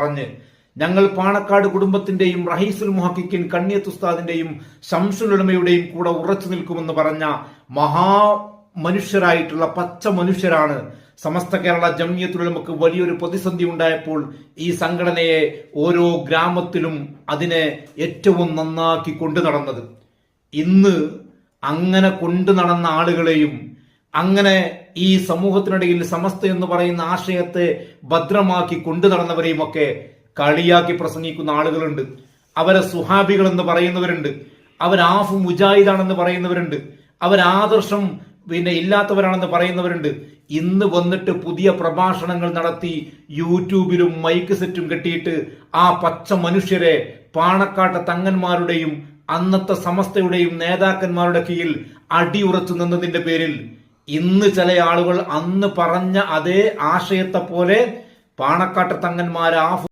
പറഞ്ഞ് ഞങ്ങൾ പാണക്കാട് കുടുംബത്തിന്റെയും റഹീസുൽ മുഹക്കിൻ കണ്ണിയത്ത് ഉസ്താദിന്റെയും ശംസുലുലമയുടെയും കൂടെ ഉറച്ചു നിൽക്കുമെന്ന് പറഞ്ഞ മഹാ മനുഷ്യരായിട്ടുള്ള പച്ച മനുഷ്യരാണ് സമസ്ത കേരള ജമിയത്തുലമക്ക് വലിയൊരു പ്രതിസന്ധി ഉണ്ടായപ്പോൾ ഈ സംഘടനയെ ഓരോ ഗ്രാമത്തിലും അതിനെ ഏറ്റവും നന്നാക്കി കൊണ്ടു നടന്നത്. ഇന്ന് അങ്ങനെ കൊണ്ടു നടന്ന ആളുകളെയും അങ്ങനെ ഈ സമൂഹത്തിനിടയിൽ സമസ്ത എന്ന് പറയുന്ന ആശയത്തെ ഭദ്രമാക്കി കൊണ്ടു നടന്നവരെയും ഒക്കെ കളിയാക്കി പ്രസംഗിക്കുന്ന ആളുകളുണ്ട്. അവരെ സുഹാബികൾ എന്ന് പറയുന്നവരുണ്ട്. അവരാഫ് മുജാഹിദാണെന്ന് പറയുന്നവരുണ്ട്. അവരാദർശം പിന്നെ ഇല്ലാത്തവരാണെന്ന് പറയുന്നവരുണ്ട്. ഇന്ന് വന്നിട്ട് പുതിയ പ്രഭാഷണങ്ങൾ നടത്തി യൂട്യൂബിലും മൈക്ക് സെറ്റും കെട്ടിയിട്ട് ആ പച്ച മനുഷ്യരെ പാണക്കാട്ട തങ്ങന്മാരുടെയും അന്നത്തെ സമസ്തയുടെയും നേതാക്കന്മാരുടെ കീഴിൽ അടിയുറച്ചു നിന്നതിന്റെ പേരിൽ ഇന്ന് ചില ആളുകൾ അന്ന് പറഞ്ഞ അതേ ആശയത്തെ പോലെ പാണക്കാട്ട് തങ്ങന്മാർ ആ